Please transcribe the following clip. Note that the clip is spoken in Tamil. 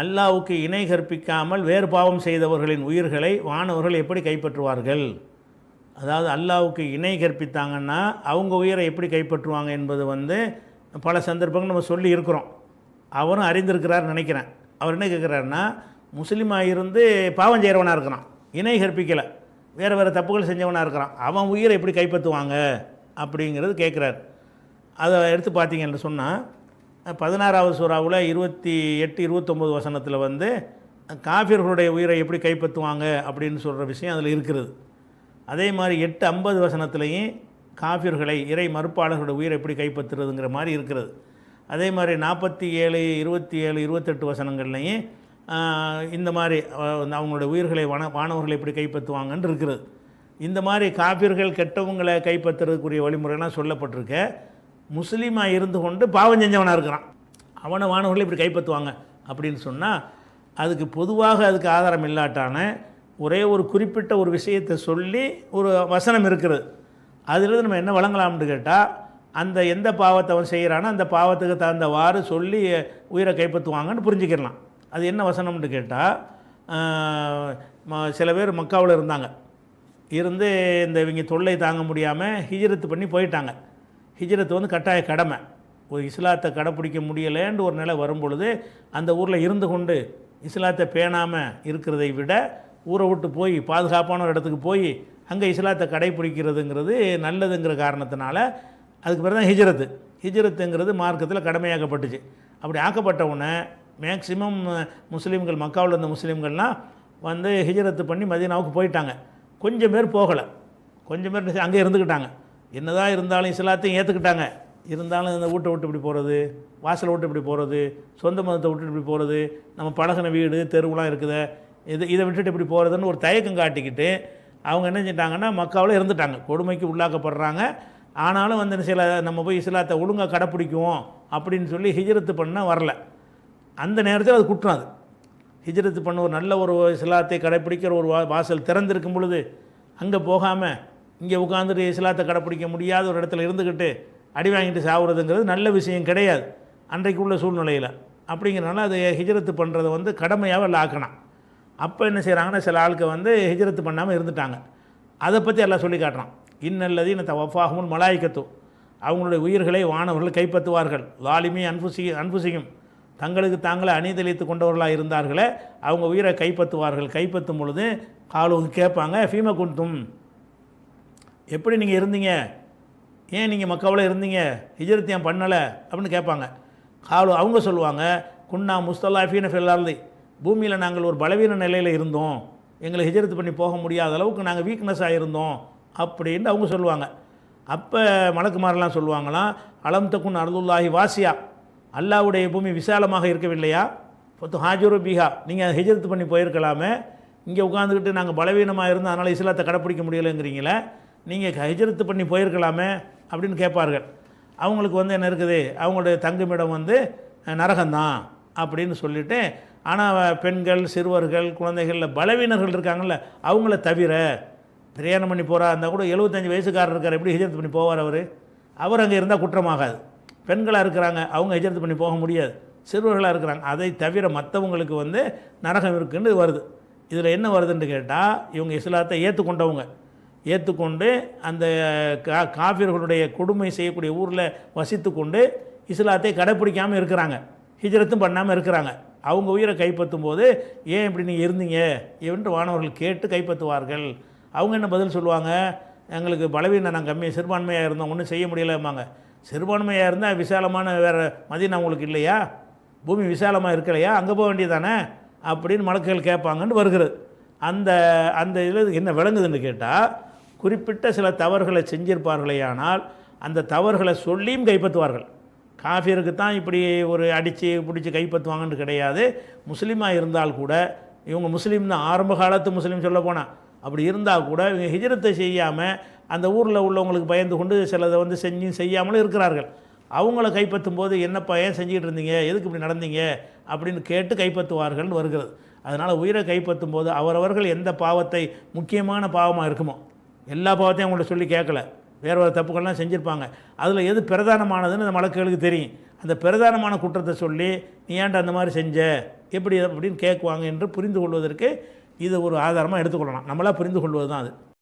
அல்லாவுக்கு இணை கற்பிக்காமல் வேறு பாவம் செய்தவர்களின் உயிர்களை வானவர்கள் எப்படி கைப்பற்றுவார்கள்? அதாவது அல்லாவுக்கு இணை கற்பித்தாங்கன்னா அவங்க உயிரை எப்படி கைப்பற்றுவாங்க என்பது வந்து பல சந்தர்ப்பங்கள் நம்ம சொல்லி இருக்கிறோம். அவரும் அறிந்திருக்கிறார் நினைக்கிறேன். அவர் என்ன கேட்குறாருன்னா முஸ்லீமாக இருந்து பாவம் செய்கிறவனாக இருக்கிறான். இணை கற்பிக்கலை. வேறு வேறு தப்புகள் செஞ்சவனாக இருக்கிறான். அவன் உயிரை எப்படி கைப்பற்றுவாங்க? அப்படிங்கிறது கேட்குறாரு. அதை எடுத்து பார்த்தீங்கன்னு சொன்னால் பதினாறாவது சூறாவில் இருபத்தி எட்டு இருபத்தொம்போது வசனத்தில் வந்து காஃபியர்களுடைய உயிரை எப்படி கைப்பற்றுவாங்க அப்படின்னு சொல்கிற விஷயம் அதில் இருக்கிறது. அதே மாதிரி எட்டு ஐம்பது வசனத்துலேயும் காஃபியர்களை இறை மறுப்பாளர்களுடைய உயிரை எப்படி கைப்பற்றுறதுங்கிற மாதிரி இருக்கிறது. அதே மாதிரி நாற்பத்தி ஏழு இருபத்தி ஏழு இருபத்தெட்டு வசனங்கள்லையும் இந்த மாதிரி அஹ், அவங்களுடைய உயிர்களை வன வானவர்களை எப்படி கைப்பற்றுவாங்கன்னு இருக்கிறது. இந்த மாதிரி காப்பியர்கள் கெட்டவங்களை கைப்பற்றுறதுக்குரிய வழிமுறைலாம் சொல்லப்பட்டிருக்க. முஸ்லீமாக இருந்து கொண்டு பாவம் செஞ்சவனாக இருக்கிறான். அவனை வானவர்களை இப்படி கைப்பற்றுவாங்க அப்படின்னு சொன்னால் அதுக்கு பொதுவாக அதுக்கு ஆதாரம் இல்லாட்டான ஒரே ஒரு குறிப்பிட்ட ஒரு விஷயத்தை சொல்லி ஒரு வசனம் இருக்கிறது. அதிலிருந்து நம்ம என்ன வழங்கலாம்னு கேட்டால் அந்த எந்த பாவத்தை அவன் செய்கிறானோ அந்த பாவத்துக்கு தகுந்தவாறு சொல்லி உயிரை கைப்பற்றுவாங்கன்னு புரிஞ்சுக்கிடலாம் அது என்ன வசனம்னு கேட்டால் சில பேர் மக்காவில் இருந்தாங்க. இருந்து இந்த இவங்க தொல்லை தாங்க முடியாமல் ஹிஜரத்து பண்ணி போயிட்டாங்க. ஹிஜ்ரத்து வந்து கட்டாய கடமை. ஒரு இஸ்லாத்தை கடைப்பிடிக்க முடியலேன்னு ஒரு நிலை வரும்பொழுது அந்த ஊரில் இருந்து கொண்டு இஸ்லாத்தை பேணாமல் இருக்கிறதை விட ஊரை விட்டு போய் பாதுகாப்பான ஒரு இடத்துக்கு போய் அங்கே இஸ்லாத்தை கடைப்பிடிக்கிறதுங்கிறது நல்லதுங்கிற காரணத்தினால அதுக்கு பிறகு தான் ஹிஜ்ரத்து. ஹிஜ்ரத்துங்கிறது மார்க்கத்தில் கடமையாக்கப்பட்டுச்சு. அப்படி ஆக்கப்பட்டவுடனே மேக்சிமம் முஸ்லீம்கள் மக்காவில் இருந்த முஸ்லீம்கள்லாம் வந்து ஹிஜ்ரத்து பண்ணி மதீனாவுக்கு போயிட்டாங்க. கொஞ்சம் பேர் போகலை. கொஞ்சம் பேர் அங்கே இருந்துக்கிட்டாங்க என்னதான் இருந்தாலும் இஸ்லாத்தையும் ஏற்றுக்கிட்டாங்க இருந்தாலும் இந்த வீட்டை விட்டு இப்படி போகிறது வாசலை விட்டு இப்படி போகிறது சொந்த மதத்தை விட்டு இப்படி போகிறது நம்ம பழகின வீடு தெருவுலாம் இருக்குது. இது இதை விட்டுட்டு இப்படி போகிறதுன்னு ஒரு தயக்கம் காட்டிக்கிட்டு அவங்க என்ன செஞ்சிட்டாங்கன்னா மக்காவில் இருந்துட்டாங்க. கொடுமைக்கு உள்ளாக்கப்படுறாங்க. ஆனாலும் வந்து சில நம்ம போய் இஸ்லாத்தை ஒழுங்காக கடைப்பிடிக்குவோம் அப்படின்னு சொல்லி ஹிஜரத்து பண்ண வரல. அந்த நேரத்தில் அது குற்றம் அது. ஹிஜரத்து பண்ண ஒரு நல்ல ஒரு இஸ்லாத்தை கடைப்பிடிக்கிற ஒரு வா- வாசல் திறந்திருக்கும் பொழுது அங்கே போகாமல் இங்கே உட்காந்துட்டு இஸ்லாத்தை கடைப்பிடிக்க முடியாத ஒரு இடத்துல இருந்துக்கிட்டு அடி வாங்கிட்டு சாவுறதுங்கிறது நல்ல விஷயம் கிடையாது. அன்றைக்கு உள்ள சூழ்நிலையில். அப்படிங்கிறனால அதை ஹிஜரத்து பண்ணுறதை வந்து கடமையாக லாக்கணும் அப்போ என்ன செய்கிறாங்கன்னா சில ஆளுக்கு வந்து ஹிஜரத்து பண்ணாமல் இருந்துட்டாங்க. அதை பற்றி எல்லாம் சொல்லி காட்டுறான். இன்னல்லது இந்த வஃபாகமும் மலாய்க்கத்தும் அவங்களுடைய உயிர்களை வானவர்கள் கைப்பற்றுவார்கள். லாலிமி அன்புசி அன்புசியும் தங்களுக்கு தாங்களே அணிதளித்து கொண்டவர்களாக இருந்தார்களே அவங்க உயிரை கைப்பற்றுவார்கள். கைப்பற்றும் பொழுது ஆளுங்க கேட்பாங்க ஃபீம குந்தும் எப்படி நீங்கள் இருந்தீங்க? ஏன் நீங்கள் மக்காவில் இருந்தீங்க? ஹிஜ்ரத் ஏன் பண்ணலை? அப்படின்னு கேட்பாங்க. காலு அவங்க சொல்லுவாங்க குன்னா முஸ்தலாஃபீன ஃபெல்லார்லி பூமியில் நாங்கள் ஒரு பலவீன நிலையில் இருந்தோம். எங்களை ஹிஜ்ரத் பண்ணி போக முடியாத அளவுக்கு நாங்கள் வீக்னஸாக இருந்தோம் அப்படின்னு அவங்க சொல்லுவாங்க. அப்போ மலக்குமாரெலாம் சொல்லுவாங்களாம் அலம் தக்குன் அருதுல்லாஹி வாசியா? அல்லாவுடைய பூமி விசாலமாக இருக்கவில்லையா? பொத்து ஹாஜுரு பீஹா. நீங்கள் ஹிஜ்ரத் பண்ணி போயிருக்கலாமே. இங்கே உட்காந்துக்கிட்டு நாங்கள் பலவீனமாக இருந்தோம் அதனால் இஸ்லாத்தை கடைப்பிடிக்க முடியலைங்கிறீங்களே. நீங்கள் ஹிஜ்ரத்து பண்ணி போயிருக்கலாமே அப்படின்னு கேட்பார்கள். அவங்களுக்கு வந்து என்ன இருக்குது? அவங்களுடைய தங்குமிடம் வந்து அஹ், நரகம்தான் அப்படின்னு சொல்லிவிட்டு ஆனால் பெண்கள் சிறுவர்கள் குழந்தைகளில் பலவீனர்கள் இருக்காங்கல்ல அவங்கள தவிர பிரயாணம் பண்ணி போகிறா இருந்தால் கூட எழுபத்தஞ்சு வயசுக்காரர் இருக்கார் எப்படி ஹிஜரத் பண்ணி போவார் அவர்? அவர் அங்கே இருந்தால் குற்றமாகாது. பெண்களாக இருக்கிறாங்க அவங்க ஹிஜரத் பண்ணி போக முடியாது. சிறுவர்களாக இருக்கிறாங்க அதை தவிர மற்றவங்களுக்கு வந்து நரகம் இருக்குன்னு வருது. இதில் என்ன வருதுன்னு கேட்டால் இவங்க இஸ்லாத்தை ஏற்றுக்கொண்டவங்க ஏற்றுக்கொண்டு அந்த கா காஃபிர்களுடைய கொடுமை செய்யக்கூடிய ஊரில் வசித்து கொண்டு இஸ்லாத்தை கடைப்பிடிக்காமல் இருக்கிறாங்க. ஹிஜ்ரத்தும் பண்ணாமல் இருக்கிறாங்க. அவங்க உயிரை கைப்பற்றும் போது ஏன் இப்படி நீங்கள் இருந்தீங்க? என்று வானவர்கள் கேட்டு கைப்பற்றுவார்கள். அவங்க என்ன பதில் சொல்லுவாங்க? எங்களுக்கு பலவீனம் நாங்கள் கம்மியாக சிறுபான்மையாக இருந்தோம் ஒன்றும் செய்ய முடியலம்பாங்க. சிறுபான்மையாக இருந்தால் விசாலமான வேறு மதியம் உங்களுக்கு இல்லையா? பூமி விசாலமாக இருக்கலையா? அங்கே போக வேண்டியதானே அப்படின்னு மலக்குகள் கேட்பாங்கன்னு வருகிறது. அந்த அந்த இதில் என்ன விளங்குதுன்னு கேட்டால் குறிப்பிட்ட சில தவறுகளை செஞ்சிருப்பார்களேயானால் அந்த தவறுகளை சொல்லியும் கைப்பற்றுவார்கள். காஃபியருக்கு தான் இப்படி ஒரு அடித்து பிடிச்சி கைப்பற்றுவாங்கன்னு கிடையாது. முஸ்லீமாக இருந்தால் கூட இவங்க முஸ்லீம் தான் ஆரம்ப காலத்து முஸ்லீம் சொல்ல போனால் அப்படி இருந்தால் கூட இவங்க ஹிஜரத்தை செய்யாமல் அந்த ஊரில் உள்ளவங்களுக்கு பயந்து கொண்டு சிலதை வந்து செஞ்சு செய்யாமலும் இருக்கிறார்கள். அவங்கள கைப்பற்றும் போது என்னப்பா ஏன் செஞ்சுக்கிட்டு இருந்தீங்க? எதுக்கு இப்படி நடந்தீங்க? அப்படின்னு கேட்டு கைப்பற்றுவார்கள்னு வருகிறது. அதனால் உயிரை கைப்பற்றும் போது அவரவர்கள் எந்த பாவத்தை முக்கியமான பாவமாக இருக்குமோ? எல்லா பாவத்தையும் அவங்கள்ட்ட சொல்லி கேட்கல. வேறு ஒரு தப்புக்கள்லாம் செஞ்சுருப்பாங்க. அதில் எது பிரதானமானதுன்னு அந்த மலக்குகளுக்கு தெரியும். அந்த பிரதானமான குற்றத்தை சொல்லி நீ ஏன்டா அந்த மாதிரி செஞ்ச? எப்படி அப்படின்னு கேட்குவாங்க என்று புரிந்து கொள்வதற்கு இது ஒரு ஆதாரமாக எடுத்துக்கொள்ளலாம். நம்மளாக புரிந்து கொள்வது தான் அது.